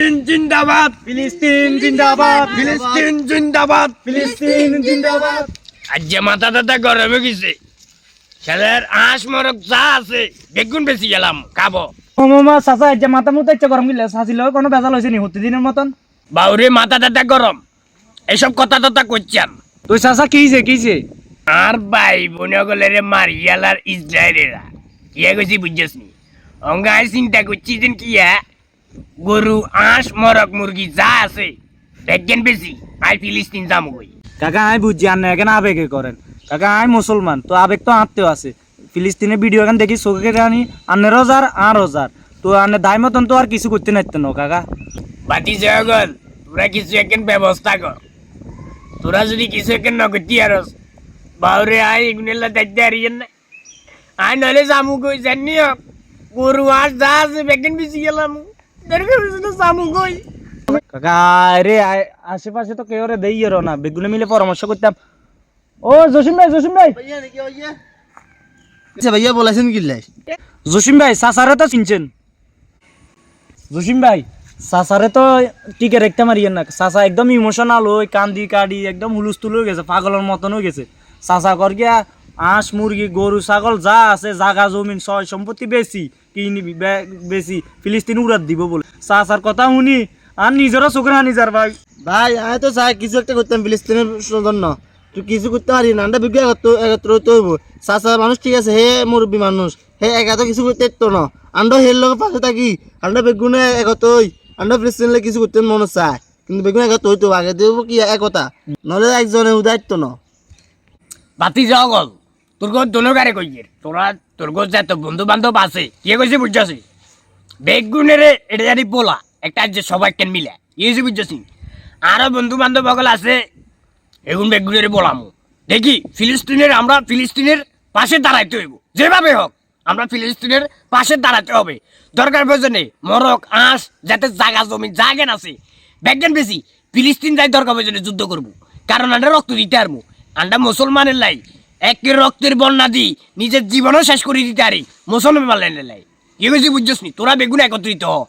ফিলিস্তিন জিন্দাবাদ। ফিলিস্তিন জিন্দাবাদ। ফিলিস্তিন জিন্দাবাদ। ফিলিস্তিন জিন্দাবাদ। আজ যে মাথা টাথা গরমে গেছে। ছেলের আঁশ মরক যা আছে বেগুন বেশি গেলাম খাব। ও মামা চাচা যে মাথা মতো ইচ্ছা গরম গিলে চাচিল কোনো বেজাল হয়েছে নি হতে দিনের মতন? বাউরে মাথা টাথা গরম এসব কথা টথা করছেন তুই চাচা কিছে কিছে আর ভাই বোনগলের মারিয়ালার ইসরায়েলেরা কিয়া কইছি বুঝছিস নি অঙ্গায় চিন্তা করছি যেন কিয়া গরু আঁশ মরক মুরগি যা আছে। দেখেন বেশি আই ফিলিস্তিন কই। কাকা আমি বুঝছি আর না এখানে আবেগে করেন। কাকা আমি মুসলমান তো আবেগ তো আত্মীয় আছে। ফিলিস্তিনের ভিডিও এখন দেখি চোখে রানি আন্নের রোজার আর রোজার। তো আন্নে দায় মতন তো আর কিছু করতে নাইতে না কাকা। বাতি জগল তোরা কিছু একখান ব্যবস্থা কর। তোরা যদি কিছু একখান নগতি আর বাউরে আই এগুনেলা দায়িত্ব হারিয়েন না আই নলে জামু কই জানি গরু আঁশ যা আছে বেকেন বেশি গেলাম। কাকা আশেপাশে তো কেউ রে দেই এরো না। বেগুনে মিলে পরামর্শ করতাম। ও জসিম ভাই জসিম ভাই। আচ্ছা ভাইয়া বলেছেন কি লাই জসিম ভাই সাসারে তো চিনছেন। জসিম ভাই সাসারে তো টিকে রেখতে মারিয়েন না। সাসা একদম ইমোশনাল হই কান্দি কাডি একদম হুলুস্থুল হয়ে গেছে পাগলের মতন হয়ে গেছে। সাসা কর গিয়া হাঁস মুরগি গরু ছাগল যা আছে জাগা জমিন সয় সম্পত্তি বেশি। কিনি বে- বেশি ফিলিস্তিন উড়াত দিব বলে। সাসার কথা শুনি আর নিজেরও চোখের হানি যার ভাই। ভাই আমি তো চাই কিছু একটা করতাম ফিলিস্তিনের জন্য। তুই কিছু করতে পারি না আমরা বিজ্ঞা করতে একত্র হইতে হইব। চাষা মানুষ ঠিক আছে হে মুরব্বী মানুষ হে একা তো কিছু করতে পারতো না। আমরা হের লোক পাশে থাকি আমরা বেগুনে একত হই আমরা ফিলিস্তিনের কিছু করতে মনে চায়। কিন্তু বেগুনে একত হইতো আগে দেব কি একতা? নহলে একজনে উদায়িত্ব ন। বাতি জগল তোর গো দোনো গারে কইয়ের তোরা তোর গো যত বন্ধু বান্ধব আছে কে কইছে বুঝছাসি বেগুনের এটা জানি পোলা, একটা যে সবাই কেন মিলে। ইয়েছে বুঝছাসি আরও বন্ধু বান্ধব সকল আছে এগুন বেগুনের বলামু দেখি, ফিলিস্তিনের, আমরা ফিলিস্তিনের পাশে দাঁড়াইতে হইব। যেভাবে হোক, আমরা ফিলিস্তিনের পাশে দাঁড়াতে হবে। দরকার প্রয়োজনে মরক, আঁশ, যাতে জাগা, জমি জাগেন আছে। ব্যাগেন বেশি, ফিলিস্তিন যাই দরকার প্রয়োজনে যুদ্ধ করব। কারণ আমরা রক্ত দিতে পারব। আমরা মুসলমানের লাই একের রক্তের বন্যা দি নিজের জীবনও শেষ করে দিতে পারি মুসলমান বুঝছিস নি? তোরা বেগুন একত্রিত হ।